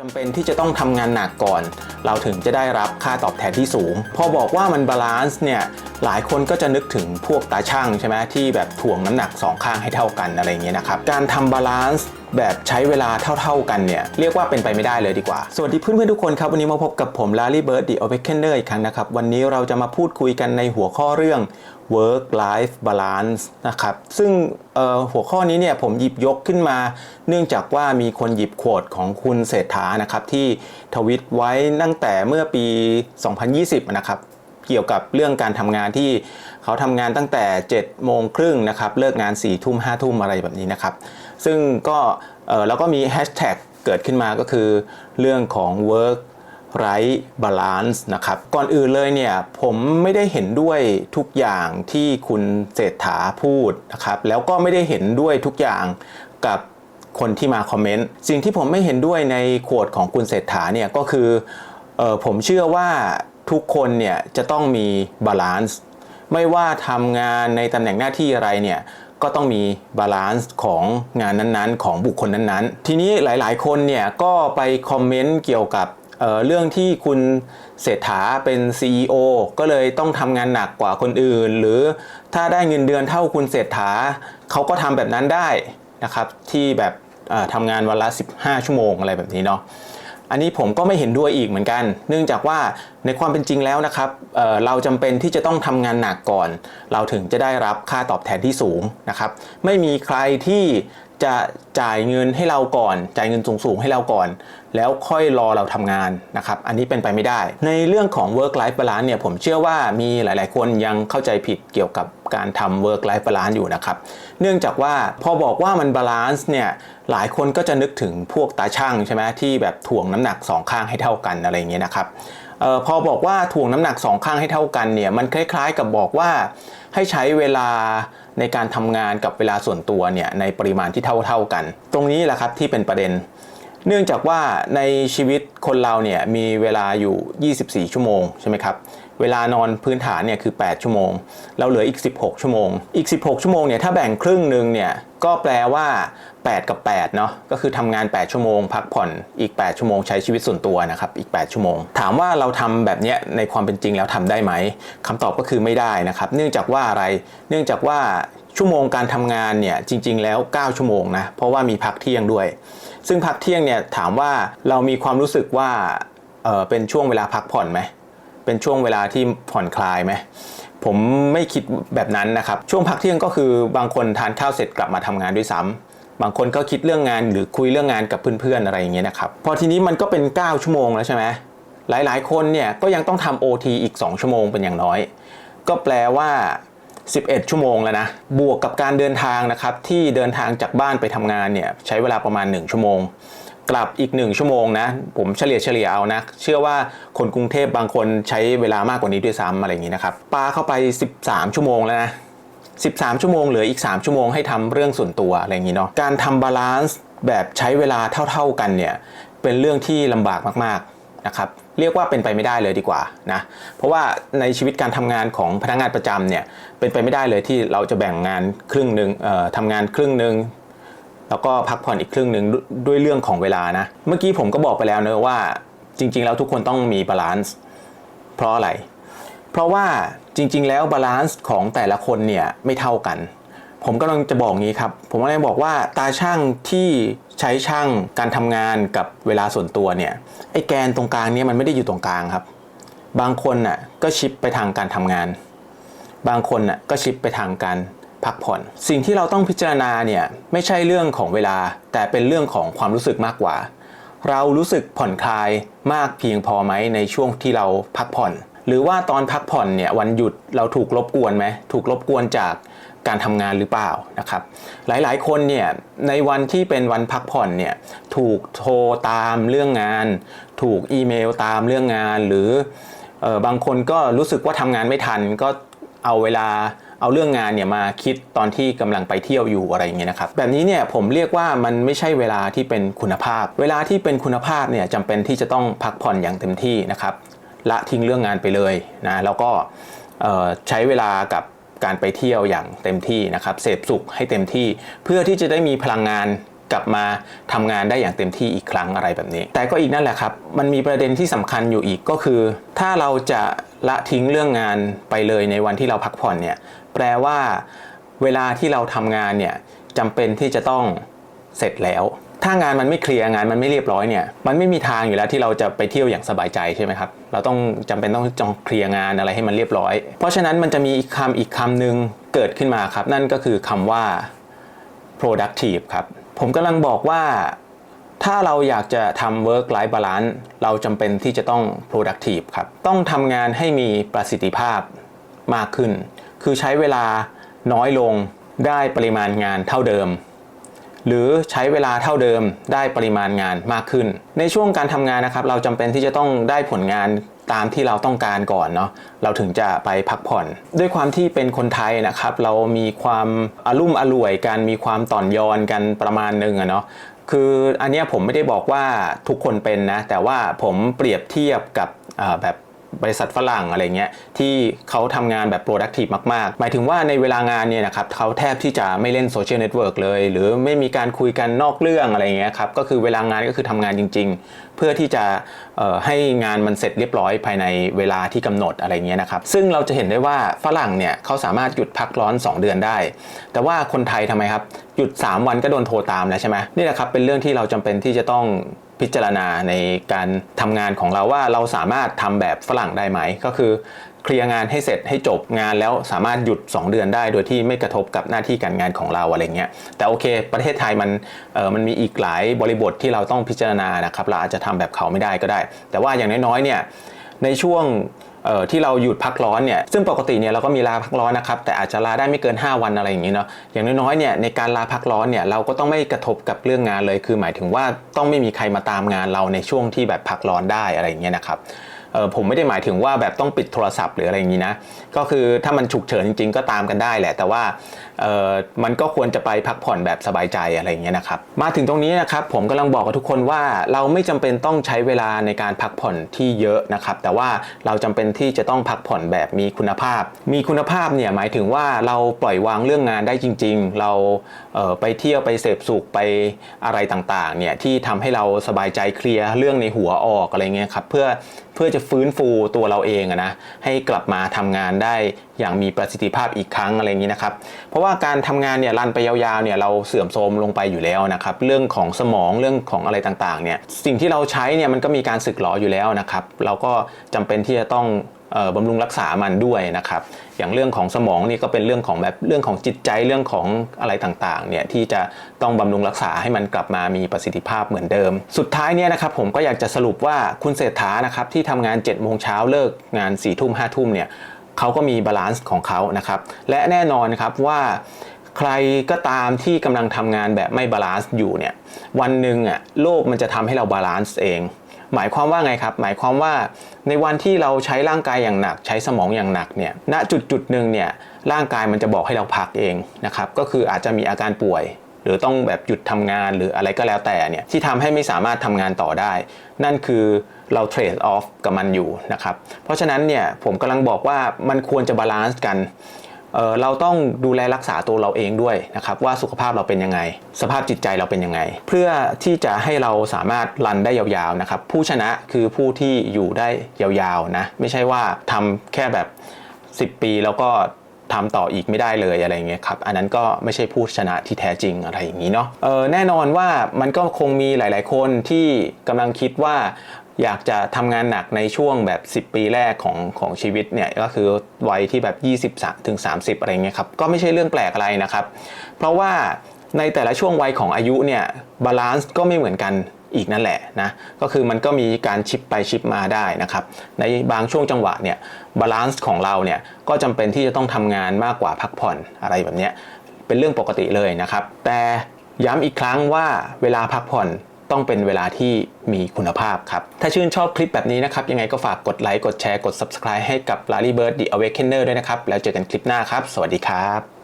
จำเป็นที่จะต้องทำงานหนักก่อน เราถึงจะได้รับค่าตอบแทนที่สูง พอบอกว่ามันบาลานซ์เนี่ยหลายคนก็จะนึกถึงพวกตาช่างใช่ไหมที่แบบถ่วงน้ำหนักสองข้างให้เท่ากันอะไรเงี้ยนะครับการทำบาลานซ์ แบบใช้เวลาเท่า ๆกันเนี่ยเรียกว่าเป็นไปไม่ได้เลยดีกว่า สวัสดีเพื่อนๆทุกคนครับ วันนี้มาพบกับผมลารีเบิร์ดดิโอเ a เ e นเนอร์อีกครั้งนะครับ วันนี้เราจะมาพูดคุยกันในหัวข้อเรื่อง work life balance นะครับ ซึ่งหัวข้อนี้เนี่ยผมหยิบยกขึ้นมา เนื่องจากว่ามีคนหยิบโควดของคุณเศรษฐานะครับที่ทวิตไว้ตั้งแต่เมื่อปี 2020 นะครับ เกี่ยวกับเรื่องการทำงานที่เขาทำงานตั้งแต่7โมงครึ่งนะครับเลิกงาน4ทุ่ม5ทุ่มอะไรแบบนี้นะครับ ซึ่งก็แล้วก็มีแฮชแท็กเกิดขึ้นมาก็คือเรื่องของ work ไร้บาลานซ์นะครับก่อนอื่นเลยเนี่ยผมไม่ได้เห็นด้วยทุกอย่างที่คุณเศรษฐาพูดนะครับแล้วก็ไม่ได้เห็นด้วยทุกอย่างกับคนที่มาคอมเมนต์สิ่งที่ผมไม่เห็นด้วยในโควดของคุณเศรษฐาเนี่ยก็คือออผมเชื่อว่า ทุกคนเนี่ยจะต้องมีบาลานซ์ไม่ว่าทำงานในตำแหน่งหน้าที่อะไรเนี่ยก็ต้องมีบาลานซ์ของงานนั้นๆ ของบุคคลนั้นๆ ทีนี้หลายๆ คนเนี่ยก็ไปคอมเมนต์เกี่ยวกับเเรื่องที่คุณเศรษฐาเป็น CEO ก็เลยต้องทำงานหนักกว่าคนอื่น หรือถ้าได้เงินเดือนเท่าคุณเศรษฐาเขาก็ทำแบบนั้นได้นะครับที่แบบทำงานวันละ 15 ชั่วโมงอะไรแบบนี้เนาะ อันนี้ผมก็ไม่เห็นด้วยอีกเหมือนกัน เนื่องจากว่าในความเป็นจริงแล้วนะครับเเราจำเป็นที่จะต้องทำงานหนักก่อน เราถึงจะได้รับค่าตอบแทนที่สูงนะครับ ไม่มีใครที่จะจ่ายเงินให้เราก่อน จ่ายเงินสูงๆให้เราก่อน แล้วค่อยรอเราทำงานนะครับอันนี้เป็นไปไม่ได้ ในเรื่องของ work life balance เนี่ยผมเชื่อว่ามีหลาย ๆ คนยังเข้าใจผิดเกี่ยวกับการทำ work life balance อยู่นะครับเนื่องจากว่าพอบอกว่ามันบาลานซ์เนี่ยหลายคนก็จะนึกถึงพวกตาช่างใช่ไหมที่แบบถ่วงน้ำหนักสองข้างให้เท่ากันอะไรอย่างเงี้ยนะครับออพอบอกว่าถ่วงน้ำหนักสองข้างให้เท่ากันเนี่ยมันคล้าย ๆ กับบอกว่าให้ใช้เวลาในการทำงานกับเวลาส่วนตัวเนี่ยในปริมาณที่เท่าๆกัน ตรงนี้แหละครับที่เป็นประเด็น เนื่องจากว่าในชีวิตคนเราเนี่ยมีเวลาอยู่ 24 ชั่วโมงใช่ไหมครับ เวลานอนพื้นฐานเนี่ยคือ 8 ชั่วโมง เราเหลืออีก 16 ชั่วโมง อีก 16 ชั่วโมงเนี่ยถ้าแบ่งครึ่งหนึ่งเนี่ยก็แปลว่า 8 กับ8เนาะก็คือทำงาน 8 ชั่วโมง พักผ่อนอีก 8 ชั่วโมงใช้ชีวิตส่วนตัวนะครับอีก 8 ชั่วโมง ถามว่าเราทำแบบเนี้ยในความเป็นจริงแล้วทำได้ไหมคำตอบก็คือไม่ได้นะครับ เนื่องจากว่าอะไร เนื่องจากว่าชั่วโมงการทำงานเนี่ยจริง ๆ แล้ว 9 ชั่วโมงนะเพราะว่ามีพักเที่ยงด้วย ซึ่งพักเที่ยงเนี่ยถามว่าเรามีความรู้สึกว่าเออเป็นช่วงเวลาพักผ่อนไหมเป็นช่วงเวลาที่ผ่อนคลายไหมผมไม่คิดแบบนั้นนะครับช่วงพักเที่ยงก็คือบางคนทานข้าวเสร็จกลับมาทำงานด้วยซ้ำบางคนก็คิดเรื่องงานหรือคุยเรื่องงานกับเพื่อนๆอะไรอย่างเงี้ยนะครับพอทีนี้มันก็เป็น 9 ชั่วโมงแล้วใช่ไหมหลายๆ คนเนี่ยก็ยังต้องทำ OT อีก 2 ชั่วโมงเป็นอย่างน้อย ก็แปลว่า 11 ชั่วโมงแล้วนะ บวกกับการเดินทางนะครับ ที่เดินทางจากบ้านไปทำงานเนี่ยใช้เวลาประมาณ 1 ชั่วโมง กลับอีก 1 ชั่วโมงนะ ผมเฉลี่ยเฉลี่ยเอานะ เชื่อว่าคนกรุงเทพบางคนใช้เวลามากกว่านี้ด้วยซ้ำอะไรอย่างนี้นะครับปาเข้าไป 13 ชั่วโมงแล้วนะ 13 ชั่วโมงเหลืออีก 3 ชั่วโมงให้ทำเรื่องส่วนตัวอะไรอย่างนี้เนาะการทำบาลานซ์แบบใช้เวลาเท่า ๆกันเนี่ยเป็นเรื่องที่ลำบากมากๆนะครับ เรียกว่าเป็นไปไม่ได้เลยดีกว่านะเพราะว่าในชีวิตการทำงานของพนักงานประจำเนี่ยเป็นไปไม่ได้เลยที่เราจะแบ่งงานครึ่งหนึ่งทำงานครึ่งหนึ่งแล้วก็พักผ่อนอีกครึ่งหนึ่งด้วยเรื่องของเวลานะเมื่อกี้ผมก็บอกไปแล้วเนะว่าจริง ๆ แล้วทุกคนต้องมีบาลานซ์เพราะอะไร เพราะว่าจริง ๆ แล้วบาลานซ์ของแต่ละคนเนี่ยไม่เท่ากัน ผมกำลังจะบอกงี้ครับ ผมกำลังบอกว่าตาช่างที่ ใช้ช่างการทำงานกับเวลาส่วนตัวเนี่ยไอ้แกนตรงกลางเนี่ยมันไม่ได้อยู่ตรงกลางครับ บางคนน่ะก็ชิปไปทางการทำงาน บางคนน่ะก็ชิปไปทางการพักผ่อน สิ่งที่เราต้องพิจารณาเนี่ยไม่ใช่เรื่องของเวลา แต่เป็นเรื่องของความรู้สึกมากกว่า เรารู้สึกผ่อนคลายมากเพียงพอไหมในช่วงที่เราพักผ่อน หรือว่าตอนพักผ่อนเนี่ยวันหยุดเราถูกรบกวนไหมถูกรบกวนจาก การทำงานหรือเปล่านะครับ หลายๆ คนเนี่ยในวันที่เป็นวันพักผ่อนเนี่ยถูกโทรตามเรื่องงาน ถูกอีเมลตามเรื่องงาน หรือเออบางคนก็รู้สึกว่าทำงานไม่ทันก็เอาเวลาเอาเรื่องงานเนี่ยมาคิดตอนที่กำลังไปเที่ยวอยู่อะไรอย่างเงี้ยนะครับแบบนี้เนี่ยผมเรียกว่ามันไม่ใช่เวลาที่เป็นคุณภาพ เวลาที่เป็นคุณภาพเนี่ยจำเป็นที่จะต้องพักผ่อนอย่างเต็มที่นะครับละทิ้งเรื่องงานไปเลยนะแล้วก็ใช้เวลากับ การไปเที่ยวอย่างเต็มที่นะครับเสพสุขให้เต็มที่เพื่อที่จะได้มีพลังงานกลับมาทำงานได้อย่างเต็มที่อีกครั้งอะไรแบบนี้ แต่ก็อีกนั่นแหละครับ มันมีประเด็นที่สำคัญอยู่อีกก็คือ ถ้าเราจะละทิ้งเรื่องงานไปเลยในวันที่เราพักผ่อนเนี่ยแปลว่าเวลาที่เราทำงานเนี่ยจำเป็นที่จะต้องเสร็จแล้ว ถ้างานมันไม่เคลียร์งานมันไม่เรียบร้อยเนี่ยมันไม่มีทางอยู่แล้วที่เราจะไปเที่ยวอย่างสบายใจใช่ไหมครับเราต้องจำเป็นต้องจองเคลียร์งานอะไรให้มันเรียบร้อย เพราะฉะนั้นมันจะมีอีกคำอีกคำหนึ่งเกิดขึ้นมาครับ นั่นก็คือคำว่า productive ครับผมกำลังบอกว่าถ้าเราอยากจะทำ work life balance เราจำเป็นที่จะต้อง productive ครับต้องทำงานให้มีประสิทธิภาพมากขึ้น คือใช้เวลาน้อยลงได้ปริมาณงานเท่าเดิม หรือใช้เวลาเท่าเดิมได้ปริมาณงานมากขึ้น ในช่วงการทำงานนะครับ เราจำเป็นที่จะต้องได้ผลงานตามที่เราต้องการก่อนเนาะเราถึงจะไปพักผ่อน ด้วยความที่เป็นคนไทยนะครับ เรามีความอารมุ่มอร่วยกันมีความต่อนยอนกันประมาณหนึงอะเนาะคืออันเนี้ยผมไม่ได้บอกว่าทุกคนเป็นนะ แต่ว่าผมเปรียบเทียบกับแบบ บริษัทฝรั่งอะไรเงี้ยที่เขาทำงานแบบ productive มาก ๆ หมายถึงว่าในเวลางานเนี่ยนะครับเขาแทบที่จะไม่เล่นโซเชียลเน็ตเวิร์กเลย หรือไม่มีการคุยกันนอกเรื่องอะไรเงี้ยครับก็คือเวลางานก็คือทำงานจริง ๆ เพื่อที่จะให้งานมันเสร็จเรียบร้อยภายในเวลาที่กำหนดอะไรเงี้ยนะครับซึ่งเราจะเห็นได้ว่าฝรั่งเนี่ยเขาสามารถหยุดพักร้อน 2 เดือนได้ แต่ว่าคนไทยทำไมครับหยุด 3 วันก็โดนโทรตามแล้วใช่ไหมนี่แหละครับเป็นเรื่องที่เราจำเป็นที่จะต้อง พิจารณาในการทำงานของเราว่าเราสามารถทำแบบฝรั่งได้ไหม ก็คือเคลียร์งานให้เสร็จให้จบงานแล้วสามารถหยุด 2 เดือนได้ โดยที่ไม่กระทบกับหน้าที่การงานของเราอะไรเงี้ยแต่โอเค ประเทศไทยมันเออมันมีอีกหลายบริบทที่เราต้องพิจารณานะครับเราอาจจะทำแบบเขาไม่ได้ก็ได้ แต่ว่าอย่างน้อยๆเนี่ยในช่วง เอ่อที่เราหยุดพักร้อนเนี่ยซึ่งปกติเนี่ยเราก็มีลาพักร้อนนะครับแต่อาจจะลาได้ไม่เกิน 5 วันอะไรอย่างนี้เนาะอย่างน้อยๆเนี่ยในการลาพักร้อนเนี่ยเราก็ต้องไม่กระทบกับเรื่องงานเลย คือหมายถึงว่าต้องไม่มีใครมาตามงานเราในช่วงที่แบบพักร้อนได้อะไรอย่างเงี้ยนะครับ ออผมไม่ได้หมายถึงว่าแบบต้องปิดโทรศัพท์หรืออะไรอย่างนี้นะ ก็คือถ้ามันฉุกเฉินจริง ๆ ก็ตามกันได้แหละ แต่ว่าเออมันก็ควรจะไปพักผ่อนแบบสบายใจอะไรอย่างเงี้ยนะครับ มาถึงตรงนี้นะครับผมกำลังบอกกับทุกคนว่าเราไม่จำเป็นต้องใช้เวลาในการพักผ่อนที่เยอะนะครับ แต่ว่าเราจำเป็นที่จะต้องพักผ่อนแบบมีคุณภาพ มีคุณภาพเนี่ยหมายถึงว่าเราปล่อยวางเรื่องงานได้จริง ๆ เราเออไปเที่ยวไปเสพสุขไปอะไรต่างๆเนี่ยที่ทำให้เราสบายใจเคลียร์เรื่องในหัวออกอะไรเงี้ยครับเพื่อเพื่อจะฟื้นฟูตัวเราเองนะให้กลับมาทำงานได้อย่างมีประสิทธิภาพอีกครั้งอะไรอย่างนี้นะครับ เพราะว่าการทำงานเนี่ยรันไปยาวๆเนี่ยเราเสื่อมโทรมลงไปอยู่แล้วนะครับ เรื่องของสมองเรื่องของอะไรต่างๆเนี่ยสิ่งที่เราใช้เนี่ยมันก็มีการสึกหรออยู่แล้วนะครับ เราก็จำเป็นที่จะต้อง บำรุงรักษามันด้วยนะครับ อย่างเรื่องของสมองนี่ก็เป็นเรื่องของแบบเรื่องของจิตใจเรื่องของอะไรต่างๆเนี่ยที่จะต้องบำรุงรักษาให้มันกลับมามีประสิทธิภาพเหมือนเดิม สุดท้ายเนี่ยนะครับผมก็อยากจะสรุปว่าคุณเศรษฐานะครับที่ทำงาน7จ็ดโมงเช้าเลิกงาน4ี่ทุ่มห้าทุ่มเนี่ยเขาก็มีบาลานซ์ของเขานะครับ และแน่นอนครับว่าใครก็ตามที่กำลังทำงานแบบไม่บาลานซ์อยู่เนี่ยวันหนึ่งอะโลกมันจะทำให้เราบาลานซ์เอง หมายความว่าไงครับ หมายความว่าในวันที่เราใช้ร่างกายอย่างหนัก ใช้สมองอย่างหนักเนี่ยณจุดจุดหนึ่งเนี่ยร่างกายมันจะบอกให้เราพักเองนะครับก็คืออาจจะมีอาการป่วย หรือต้องแบบหยุดทำงานหรืออะไรก็แล้วแต่เนี่ยที่ทำให้ไม่สามารถทำงานต่อได้ นั่นคือเราเทรดออฟกับมันอยู่นะครับเพราะฉะนั้นเนี่ยผมกำลังบอกว่ามันควรจะบาลานซ์กัน เเราต้องดูแลรักษาตัวเราเองด้วยนะครับว่าสุขภาพเราเป็นยังไง สภาพจิตใจเราเป็นยังไง เพื่อที่จะให้เราสามารถรันได้ยาวๆนะครับผู้ชนะคือผู้ที่อยู่ได้ยาวๆนะไม่ใช่ว่าทำแค่แบบ 10 ปีแล้วก็ทำต่ออีกไม่ได้เลยอะไรเงี้ยครับ อันนั้นก็ไม่ใช่ผู้ชนะที่แท้จริงอะไรอย่างนี้เนาะแน่นอนว่ามันก็คงมีหลาย ๆ คนที่กำลังคิดว่า อยากจะทำงานหนักในช่วงแบบ 10 ปีแรกของของชีวิตเนี่ยก็คือวัยที่แบบ 20ถึง30 อะไรเงี้ยครับก็ไม่ใช่เรื่องแปลกอะไรนะครับ เพราะว่าในแต่ละช่วงวัยของอายุเนี่ยบาลานซ์ก็ไม่เหมือนกันอีกนั่นแหละนะก็คือมันก็มีการชิปไปชิปมาได้นะครับ ในบางช่วงจังหวะเนี่ยบาลานซ์ของเราเนี่ยก็จำเป็นที่จะต้องทำงานมากกว่าพักผ่อนอะไรแบบเนี้ยเป็นเรื่องปกติเลยนะครับ แต่ย้ำอีกครั้งว่าเวลาพักผ่อน ต้องเป็นเวลาที่มีคุณภาพครับ ถ้าชื่นชอบคลิปแบบนี้นะครับ ยังไงก็ฝากกดไลค์ กดแชร์ กด Subscribe ให้กับ Larry Bird The Awakener ด้วยนะครับ แล้วเจอกันคลิปหน้าครับ สวัสดีครับ